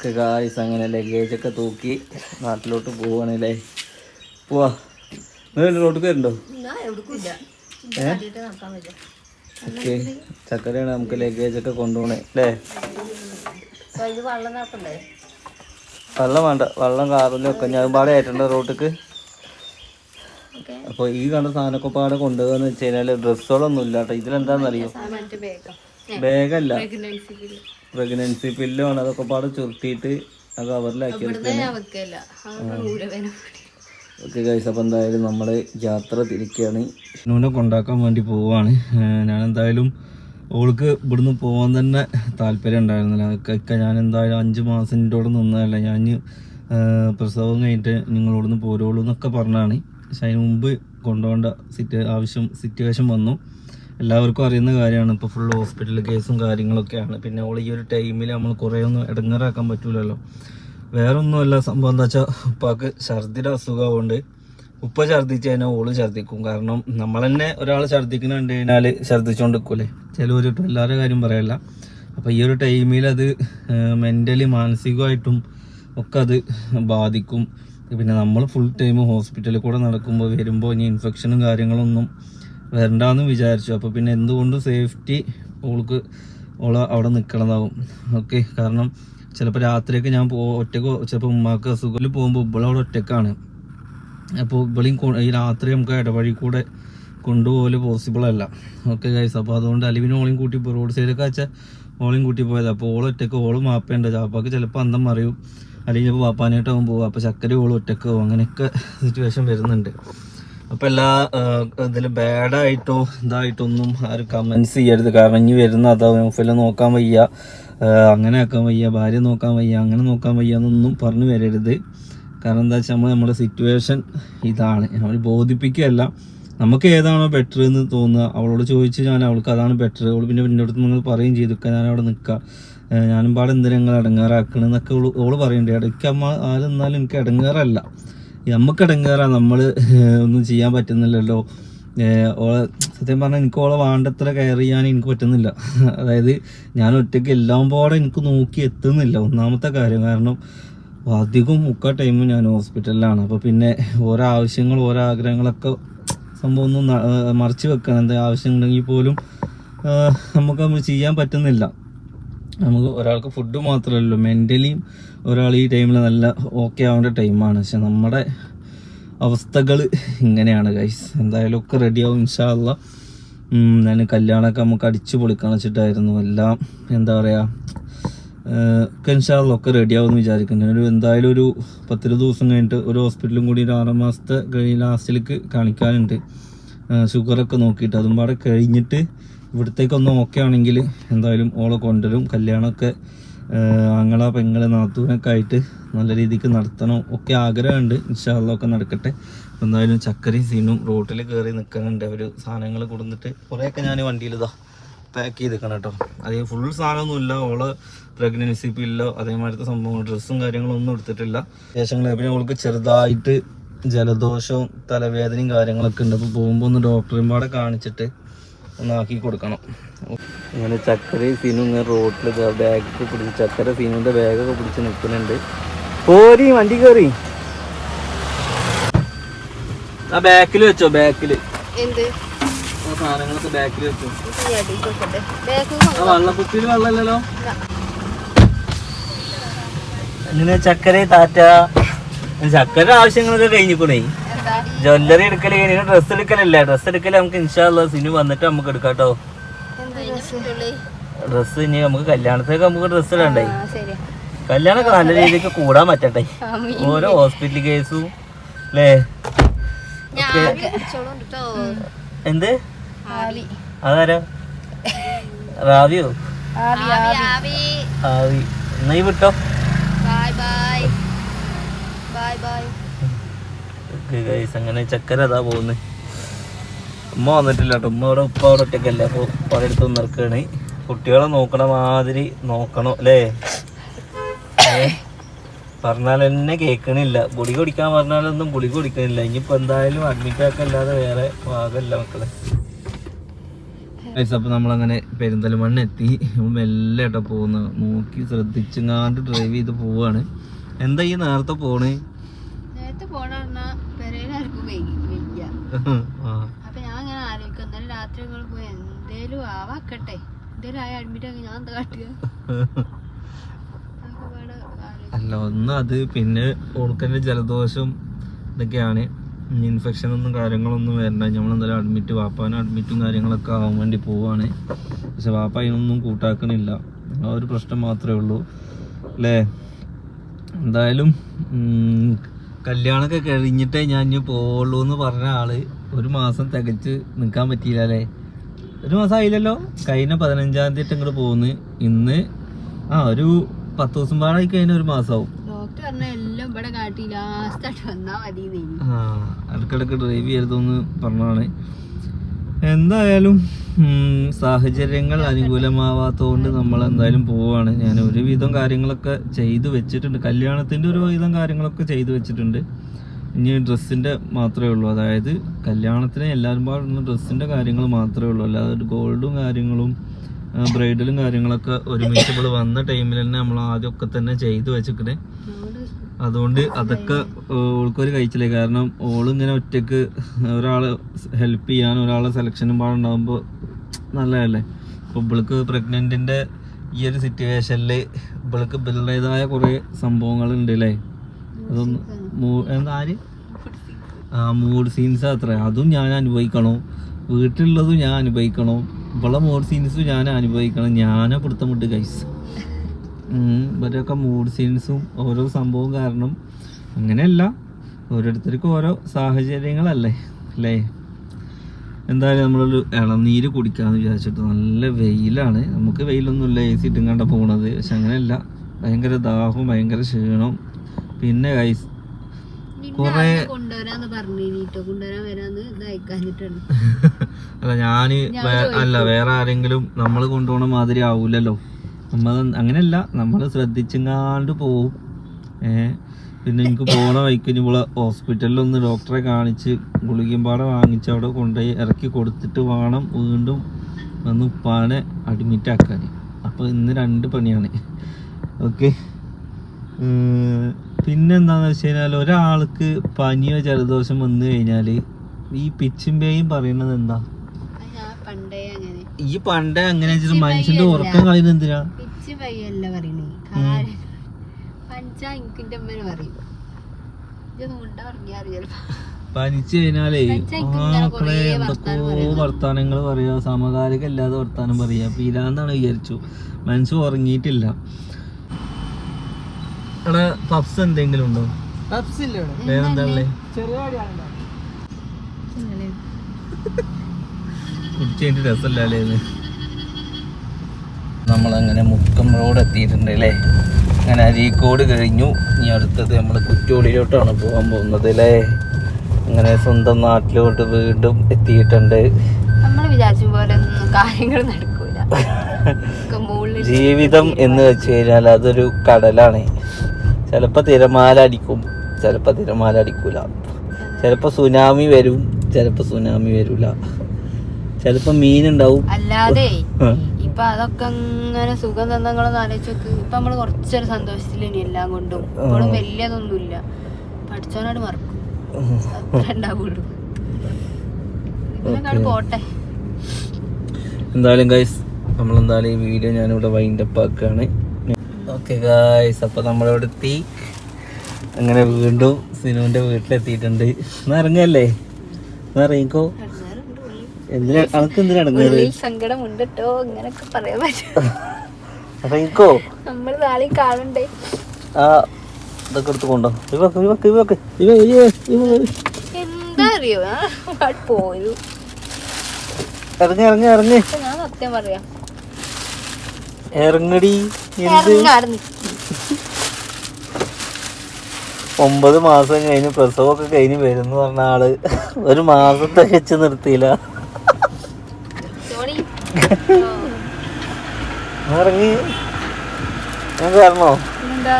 ഒക്കെ ഗായ്സ് അങ്ങനെ ലഗേജ് ഒക്കെ തൂക്കി നാട്ടിലോട്ട് പോവാണല്ലേ. പോവാ. റോട്ടിൽ കയറുണ്ടോ ഓക്കെ. ചക്കരയാണ് നമുക്ക് ലഗേജ് ഒക്കെ കൊണ്ടുപോണേ അല്ലേ? വെള്ളം വേണ്ട. വെള്ളം കാറിൽ ഒക്കെ ഞാൻ പാടെ ആയിട്ടുണ്ട് റോട്ടിക്ക് അപ്പൊ അപ്പോൾ ഈ കണ്ട സാധനമൊക്കെ പാടെ കൊണ്ടുപോകാന്ന് വെച്ച് കഴിഞ്ഞാൽ ഡ്രസ്സുകളൊന്നും ഇല്ല കേട്ടോ ഇതിലെന്താണെന്നറിയോ മറ്റേ ബേഗം ബാഗല്ല പ്രഗ്നൻസി പില്ലാണ് അതൊക്കെ പാടെ ചുരുട്ടിയിട്ട് ആ കവറിലാക്കി ഓക്കെ ഗൈസ് അപ്പം എന്തായാലും നമ്മൾ യാത്ര തിരിക്കുകയാണ് നൂനെ കൊണ്ടാക്കാൻ വേണ്ടി പോവാണ്. ഏഹ് ഞാൻ എന്തായാലും ഓൾക്ക് ഇവിടുന്ന് പോകാൻ തന്നെ താല്പര്യം ഉണ്ടായിരുന്നില്ല. അതൊക്കെ ഞാൻ എന്തായാലും അഞ്ച് മാസം എന്റെ കൂടെ നിന്നതല്ല ഞാൻ പ്രസവം കഴിഞ്ഞിട്ട് നിങ്ങളോടൊന്ന് പോരുള്ളൂ എന്നൊക്കെ പറഞ്ഞാണ്. പക്ഷെ അതിന് മുമ്പ് കൊണ്ടുപോകേണ്ട സിറ്റ് ആവശ്യം സിറ്റുവേഷൻ വന്നു. എല്ലാവർക്കും അറിയുന്ന കാര്യമാണ്. ഇപ്പോൾ ഫുൾ ഹോസ്പിറ്റൽ കേസും കാര്യങ്ങളൊക്കെയാണ്. പിന്നെ ഓൾ ഈ ഒരു ടൈമിൽ നമ്മൾ കുറേ ഒന്നും ഇടങ്ങേറാക്കാൻ പറ്റൂലല്ലോ. വേറെ ഒന്നുമല്ല സംഭവം എന്താ വെച്ചാൽ ഉപ്പാക്ക് ഛർദിയുടെ അസുഖമുണ്ട് ഉപ്പ ഛർദിച്ച് കഴിഞ്ഞാൽ ഓൾ ഛർദിക്കും. കാരണം നമ്മൾ തന്നെ ഒരാൾ ഛർദിക്കുന്ന കണ്ടു കഴിഞ്ഞാൽ ഛർദിച്ചുകൊണ്ട് നിൽക്കൂലേ കേട്ടോ എല്ലാവരുടെ കാര്യം പറയല്ല. അപ്പോൾ ഈ ഒരു ടൈമിൽ അത് മെന്റലി മാനസികമായിട്ടും ഒക്കെ അത് ബാധിക്കും. പിന്നെ നമ്മൾ ഫുൾ ടൈം ഹോസ്പിറ്റലിൽ കൂടെ നടക്കുമ്പോൾ വരുമ്പോൾ ഇനി ഇൻഫെക്ഷനും കാര്യങ്ങളൊന്നും വരണ്ടാന്ന് വിചാരിച്ചു. അപ്പോൾ പിന്നെ എന്തുകൊണ്ടും സേഫ്റ്റി ഓൾക്ക് ഓൾ അവിടെ നിൽക്കണതാവും ഓക്കെ കാരണം ചിലപ്പോൾ രാത്രിയൊക്കെ ഞാൻ ഒറ്റയ്ക്ക് ചിലപ്പോൾ ഉമ്മാക്ക് അസുഖത്തിൽ പോകുമ്പോൾ ഇവളവിടെ ഒറ്റക്കാണ്. അപ്പോൾ ഇവളെയും ഈ രാത്രി നമുക്ക് ഇടവഴി കൂടെ കൊണ്ടുപോകൽ പോസിബിൾ അല്ല. ഓക്കെ ഗൈസ് അപ്പോൾ അതുകൊണ്ട് അലിവിന് ഓളെയും കൂട്ടി പോയി. റോഡ് സൈഡൊക്കെ വെച്ചാൽ ഓളെയും കൂട്ടി പോയത്. ഓൾ ഒറ്റയ്ക്ക് ഓളും മാപ്പേണ്ട ചാപ്പാക്ക് ചിലപ്പോൾ അന്തം മറിയും അല്ലെങ്കിൽ വാപ്പാനായിട്ടാവും പോകും അപ്പോൾ ചക്കര ഒറ്റയ്ക്ക് പോകും അങ്ങനെയൊക്കെ സിറ്റുവേഷൻ വരുന്നുണ്ട്. അപ്പോൾ എല്ലാ ഇതിൽ ബാഡായിട്ടോ ഇതായിട്ടോ ഒന്നും ആരും കമന്റ്സ് ചെയ്യരുത്. കാരണം ഇനി വരുന്ന അതാ നൗഫലെ നോക്കാൻ വയ്യ. അങ്ങനെ ആക്കാൻ വയ്യ. ഭാര്യ നോക്കാൻ വയ്യ. അങ്ങനെ നോക്കാൻ വയ്യ എന്നൊന്നും പറഞ്ഞു വരരുത്. കാരണം എന്താ വെച്ചാൽ നമ്മൾ നമ്മുടെ സിറ്റുവേഷൻ ഇതാണ്. നമ്മൾ ബോധിപ്പിക്കുകയല്ല. നമുക്ക് ഏതാണോ ബെറ്റർ എന്ന് തോന്നുക. അവളോട് ചോദിച്ച് ഞാൻ അവൾക്ക് അതാണ് ബെറ്റർ അവൾ പിന്നെ പിന്നെ അടുത്ത് നിങ്ങൾ പറയുകയും ചെയ്തു. "ഇക്ക, ഞാൻ അവിടെ നിൽക്കുക ഞാനും പാടെ എന്തിനാ നിങ്ങൾ ഇടങ്ങാറാക്കണം എന്നൊക്കെ അവൾ ഓൾ പറയുന്നുണ്ട് ഇടയ്ക്ക് അമ്മ ആരെന്നാലും എനിക്ക് ഇടങ്ങാറല്ല നമുക്ക് ഇടങ്ങാറാ നമ്മൾ ഒന്നും ചെയ്യാൻ പറ്റുന്നില്ലല്ലോ. ഓളെ സത്യം പറഞ്ഞാൽ എനിക്ക് ഓളെ വേണ്ടത്ര കെയർ ചെയ്യാൻ എനിക്ക് പറ്റുന്നില്ല. അതായത് ഞാൻ ഒറ്റയ്ക്ക് എല്ലാം പാടെ എനിക്ക് നോക്കി എത്തുന്നില്ല ഒന്നാമത്തെ കാര്യം. കാരണം അധികം മുക്ക ടൈമും ഞാൻ ഹോസ്പിറ്റലിലാണ് അപ്പോൾ പിന്നെ ഓരോ ആവശ്യങ്ങൾ ഓരോ ആഗ്രഹങ്ങളൊക്കെ സംഭവം ഒന്നും മറിച്ച് വെക്കണം. എന്താ ആവശ്യം ഉണ്ടെങ്കിൽ പോലും നമുക്ക് ചെയ്യാൻ പറ്റുന്നില്ല. നമുക്ക് ഒരാൾക്ക് ഫുഡ് മാത്രമല്ലല്ലോ. മെന്റലിയും ഒരാൾ ഈ ടൈമിൽ നല്ല ഓക്കെ ആവേണ്ട ടൈമാണ് പക്ഷെ നമ്മുടെ അവസ്ഥകൾ ഇങ്ങനെയാണ് ഗൈസ് എന്തായാലും ഒക്കെ റെഡിയാവും ഇൻഷാല്ല ഞാൻ കല്യാണമൊക്കെ നമുക്ക് അടിച്ചു പൊളിക്കാൻ വെച്ചിട്ടായിരുന്നു. എല്ലാം എന്താ പറയുക ഇൻഷാല്ല ഒക്കെ റെഡിയാവും വിചാരിക്കുന്നു. ഒരു എന്തായാലും ഒരു പത്തിരു ദിവസം കഴിഞ്ഞിട്ട് ഒരു ഹോസ്പിറ്റലും കൂടി ഒരു ആറ് മാസത്തെ കഴിഞ്ഞ് ലാസ്റ്റിലേക്ക് കാണിക്കാനുണ്ട്. ഷുഗറൊക്കെ നോക്കിയിട്ട്. അതും പാടെ കഴിഞ്ഞിട്ട് ഇവിടത്തേക്കൊന്ന് ഓക്കെ ആണെങ്കിൽ എന്തായാലും ഓളെ കൊണ്ടുവരും. കല്യാണമൊക്കെ ആങ്ങള പെങ്ങളെ നാത്തൂനൊക്കെ ആയിട്ട് നല്ല രീതിക്ക് നടത്തണം ഒക്കെ ആഗ്രഹമുണ്ട്. ഇൻഷാല്ലൊക്കെ നടക്കട്ടെ. എന്തായാലും ചക്കരയും സീനും റോട്ടിൽ കയറി നിൽക്കുന്നുണ്ട് അവർ സാധനങ്ങൾ കൊടുത്തിട്ട് കുറേയൊക്കെ ഞാൻ വണ്ടിയിൽ ഇതാ പാക്ക് ചെയ്തിരിക്കണം കേട്ടോ. അതേ ഫുൾ സാധനമൊന്നുമില്ല ഓൾ പ്രഗ്നൻസി പില്ലോ അതേമാതിരത്തെ സംഭവം ഡ്രസ്സും കാര്യങ്ങളും ഒന്നും എടുത്തിട്ടില്ല. ശേഷങ്ങൾ പിന്നെ അവൾക്ക് ചെറുതായിട്ട് ജലദോഷവും തലവേദനയും കാര്യങ്ങളൊക്കെ ഉണ്ട്. അപ്പോൾ പോകുമ്പോൾ ഒന്ന് ഡോക്ടറിമാരെ കാണിച്ചിട്ട് ഒന്ന് ആക്കി കൊടുക്കണം. ഇങ്ങനെ ചക്കരയും സീനും ഇങ്ങനെ റോട്ടിൽ ബാഗൊക്കെ പിടിച്ച് ചക്കര സീനുവിന്റെ ബാഗൊക്കെ പിടിച്ച് നിൽക്കുന്നുണ്ട്. പോരി വണ്ടി കയറി ആ ബാക്കിൽ വെച്ചോ ബാക്കിൽ എന്ത്? ആ സാധനങ്ങളൊക്കെ ബാക്കിൽ വെച്ചോ. ഈ അടിയിൽ വെക്കട്ടെ. ബാഗ് ആ വെള്ളക്കുപ്പിയിൽ വെള്ളമില്ലല്ലോ? അങ്ങനെ ചക്കര താറ്റ. ചക്കര ആവശ്യങ്ങളൊക്കെ കഴിഞ്ഞിക്കണേ. ജ്വല്ലറി എടുക്കൽ കഴിഞ്ഞാൽ ഡ്രസ് എടുക്കലല്ല? ഡ്രസ് എടുക്കൽ നമുക്ക് ഇൻഷാല്ല സിനു വന്നിട്ട് നമുക്ക് എടുക്കാം കേട്ടോ എന്ത് ഡ്രസ്സ് ഇനി നമുക്ക് കല്യാണത്തേക്ക് നമുക്ക് ഡ്രസ് ഇടണ്ടേ. ആ ശരി കല്യാണമൊക്കെ നല്ല രീതിക്ക് കൂടാൻ പറ്റട്ടെ. ഓരോ ഹോസ്പിറ്റൽ കേസും അല്ലേ എന്ത്? അതാരോ? റാവിയോ? ആവി ആവി ആവി. എന്നാ ഈ വിട്ടോ? Bye bye bye bye guys അങ്ങനെ ചക്കര അതാ പോകുന്നത് ഉമ്മ വന്നിട്ടില്ല കേട്ടോ ഉമ്മ അവിടെ ഉപ്പ അവിടെ ഒറ്റക്കല്ല. അപ്പോൾ പലയിടത്ത് നിൽക്കുകയാണ് കുട്ടികളെ നോക്കണ മാതിരി നോക്കണം അല്ലേ? പറഞ്ഞാൽ എന്നെ കേൾക്കണില്ല ഗുളിക കുടിക്കാൻ പറഞ്ഞാലൊന്നും ഗുളിക കുടിക്കണില്ല. ഇനിയിപ്പോൾ എന്തായാലും അഡ്മിറ്റ് ആക്കല്ലാതെ വേറെ ഭാഗമല്ല മക്കളെ. ഗൈസ് അപ്പൊ നമ്മളങ്ങനെ പെരിന്തൽമണ്ണ എത്തി. മെല്ലെ കേട്ടോ പോകുന്നത് നോക്കി ശ്രദ്ധിച്ചങ്ങാണ്ട് ഡ്രൈവ് ചെയ്ത് പോവാണ്. എന്താ ഈ നേരത്തെ പോണേ നേരത്തെ പോണ പറഞ്ഞാ പെരയിലാർക്കും വയ്യ ആ അപ്പൊ ഞാൻ അങ്ങനെ ആലോചിക്കും ഇന്നലെ രാത്രി നിങ്ങൾ പോയി എന്തേലും ആവാക്കട്ടെ. എന്തേലും ആയി അഡ്മിറ്റ് ആക്കി ഞാൻ എന്താ കാട്ടുക. അല്ല ഒന്ന് അത് പിന്നെ ഓൾക്കന്റെ ജലദോഷം ഇതൊക്കെയാണ്. ഇൻഫെക്ഷൻ ഒന്നും കാര്യങ്ങളൊന്നും വരണ്ട. നമ്മൾ എന്തായാലും അഡ്മിറ്റ് വാപ്പാനും അഡ്മിറ്റും കാര്യങ്ങളൊക്കെ ആവാൻ വേണ്ടി പോവാണ്. പക്ഷെ വാപ്പ അതിനൊന്നും കൂട്ടാക്കണില്ല. ആ ഒരു പ്രശ്നം മാത്രമേ ഉള്ളൂ. അല്ലേ? എന്തായാലും കല്യാണമൊക്കെ കഴിഞ്ഞിട്ടേ ഞാൻ ഇനി പോവുള്ളൂ എന്ന് പറഞ്ഞ ആൾ ഒരു മാസം തികച്ച് നിൽക്കാൻ പറ്റിയില്ല അല്ലേ? ഒരു മാസം ആയില്ലല്ലോ? കഴിഞ്ഞ പതിനഞ്ചാം തീയതി ഇങ്ങോട്ട് പോകുന്നു ഇന്ന് ആ ഒരു പത്ത് ദിവസം പാടായി കഴിഞ്ഞ ഒരു മാസമാവും ഇടയ്ക്കിടയ്ക്ക് ഡ്രൈവ് ചെയ്തതെന്ന് പറഞ്ഞാണ് എന്തായാലും സാഹചര്യങ്ങൾ അനുകൂലമാവാത്തതുകൊണ്ട് നമ്മൾ എന്തായാലും പോവാണ്. ഞാൻ ഒരുവിധം കാര്യങ്ങളൊക്കെ ചെയ്തു വെച്ചിട്ടുണ്ട്. കല്യാണത്തിന്റെ ഒരുവിധം കാര്യങ്ങളൊക്കെ ചെയ്തു വെച്ചിട്ടുണ്ട്. ഇനി ഡ്രസ്സിന്റെ മാത്രമേ ഉള്ളൂ. അതായത് കല്യാണത്തിന് എല്ലാവരും പാടുന്ന ഡ്രസ്സിന്റെ കാര്യങ്ങൾ മാത്രമേ ഉള്ളൂ. അല്ലാതെ ഗോൾഡും കാര്യങ്ങളും ബ്രൈഡലും കാര്യങ്ങളൊക്കെ ഒരുമിച്ച് ഇപ്പോൾ വന്ന ടൈമിൽ തന്നെ നമ്മൾ ആദ്യമൊക്കെ തന്നെ ചെയ്തു വെച്ചിട്ട് അതുകൊണ്ട് അതൊക്കെ ഓൾക്കൊരു കഴിച്ചില്ലേ? കാരണം ഓൾ ഇങ്ങനെ ഒറ്റയ്ക്ക് ഒരാളെ ഹെൽപ്പ് ചെയ്യാൻ ഒരാളെ സെലക്ഷനും പാടുണ്ടാകുമ്പോൾ നല്ലതല്ലേ? അപ്പോൾ ഇവൾക്ക് പ്രഗ്നന്റിന്റെ ഈ ഒരു സിറ്റുവേഷനിൽ ഇവൾക്ക് ഇവളുടേതായ കുറേ സംഭവങ്ങളുണ്ട് അല്ലേ അതൊന്ന് എന്താ ആര്? ആ മൂഡ് സീൻസ് അത്ര. അതും ഞാൻ അനുഭവിക്കണം. വീട്ടിലുള്ളതും ഞാൻ അനുഭവിക്കണം. ഇവളെ മൂഡ് സീൻസും ഞാൻ അനുഭവിക്കണം. ഞാനാ വിട്ട് കൈസ് ഇവരൊക്കെ മൂഡ് സീൻസും ഓരോ സംഭവവും കാരണം അങ്ങനെയല്ല. ഓരോരുത്തർക്കും ഓരോ സാഹചര്യങ്ങളല്ലേ? അല്ലേ? എന്തായാലും നമ്മളൊരു ഇളനീര് കുടിക്കാമെന്ന് വിചാരിച്ചിട്ട് നല്ല വെയിലാണ്. നമുക്ക് വെയിലൊന്നുമില്ല എ സി ഇട്ടും കണ്ട പോണത്. പക്ഷെ അങ്ങനെയല്ല. ഭയങ്കര ദാഹവും ഭയങ്കര ക്ഷീണവും. പിന്നെ കൈസ് കുറേ അല്ല ഞാൻ അല്ല വേറെ ആരെങ്കിലും നമ്മൾ കൊണ്ടുപോകണ മാതിരി ആവൂലല്ലോ. നമ്മൾ അങ്ങനെയല്ല. നമ്മൾ ശ്രദ്ധിച്ചെങ്ങാണ്ട് പോവും. ഏ? പിന്നെ എനിക്ക് പോണ വഴിക്ക് ഇവിടെ ഹോസ്പിറ്റലിൽ ഒന്ന് ഡോക്ടറെ കാണിച്ച് ഗുളികയും പാടെ വാങ്ങിച്ച് അവിടെ കൊണ്ടുപോയി ഇറക്കി കൊടുത്തിട്ട് വേണം വീണ്ടും വന്ന് ഉപ്പാനെ അഡ്മിറ്റ് ആക്കാൻ. അപ്പോൾ ഇന്ന് രണ്ട് പണിയാണ്. ഓക്കെ. പിന്നെ എന്താന്ന് വെച്ച് കഴിഞ്ഞാൽ ഒരാൾക്ക് പനിയോ ജലദോഷം വന്നു കഴിഞ്ഞാൽ ഈ പിച്ചും പേയും പറയുന്നത് എന്താ? ഈ പണ്ടേ അങ്ങനെ മനുഷ്യന്റെ ഉറക്കം കളയുന്നത് എന്തിനാ? പിച്ച് പയ്യല്ല പറയണേ. അമ്മേനെ പറയും. പനിച്ചു കഴിഞ്ഞാലേ എന്തൊക്കെയോ വർത്താനങ്ങൾ പറയാ. സമകാലിക അല്ലാതെ വർത്താനം പറയാ. പീലാന്നാണ് വിചാരിച്ചു. മനസ്സ് ഉറങ്ങിയിട്ടില്ല. അവിടെ എന്തെങ്കിലും ഉണ്ടോ? പഫ്സ് ഇല്ല ഉള്ളേ? കുടിച്ചതിന്റെ രസമല്ലേ നമ്മളങ്ങനെ മുക്കം റോഡ് എത്തിയിട്ടുണ്ട് അല്ലേ? അങ്ങനെ അരീക്കോട് കഴിഞ്ഞു. ഇനി അടുത്തത് നമ്മൾ കുറ്റോളിയിലോട്ടാണ് പോകാൻ പോകുന്നത് അല്ലേ? അങ്ങനെ സ്വന്തം നാട്ടിലോട്ട് വീണ്ടും എത്തിയിട്ടുണ്ട്. നമ്മൾ വിചാരിച്ച പോലെ കാര്യങ്ങൾ നടക്കൂല. ജീവിതം എന്ന് വെച്ച് കഴിഞ്ഞാൽ അതൊരു കടലാണ്. ചിലപ്പോൾ തിരമാല അടിക്കും ചിലപ്പോൾ തിരമാല അടിക്കൂല ചിലപ്പോൾ സുനാമി വരും ചിലപ്പോൾ സുനാമി വരൂല. ചിലപ്പോൾ മീനുണ്ടാവും. അല്ലാതെ. ഇപ്പൊ അതൊക്കെ അങ്ങനെ സുഖം തന്നങ്ങളൊന്നും ആലോചിച്ച് നോക്ക് ഇപ്പൊ നമ്മൾ കുറച്ചൊരു സന്തോഷത്തിൽ ഇനി എല്ലാം കൊണ്ടും. ഇപ്പോഴും വലിയതൊന്നുമില്ല പഠിച്ചവനോട് മറക്കും. അത്ര ഉണ്ടാവുള്ളൂ. പോട്ടെ. എന്തായാലും ഗൈസ് നമ്മളെന്തായാലും ഈ വീഡിയോ ഞാനിവിടെ വൈൻഡപ്പ് ആക്കുകയാണ്. ഓക്കെ ഗായ്സ് അപ്പോൾ നമ്മളിവിടെ എത്തി. അങ്ങനെ വീണ്ടും സിനുവിന്റെ വീട്ടിലെത്തിയിട്ടുണ്ട്. ഇറങ്ങല്ലേ? ഇറങ്ങിക്കോ? സങ്കടമുണ്ട് കേട്ടോ ഇങ്ങനൊക്കെ പറയാൻ പറ്റും നമ്മൾ നാളെ കാണണ്ടേ? ആ ഇതൊക്കെ എടുത്ത് കൊണ്ടോ. എന്താ അറിയോ ഇറങ്ങി ഇറങ്ങി ഇറങ്ങി. ഞാൻ സത്യം പറയാം. ഇറങ്ങടി ഒമ്പത് മാസം കഴിഞ്ഞ് പ്രസവമൊക്കെ കഴിഞ്ഞ് വരുന്നു പറഞ്ഞ ആൾ. ഒരു മാസം തികച്ച് നിർത്തിയില്ല. ഇറങ്ങി. ഞാൻ വരണോ എന്താ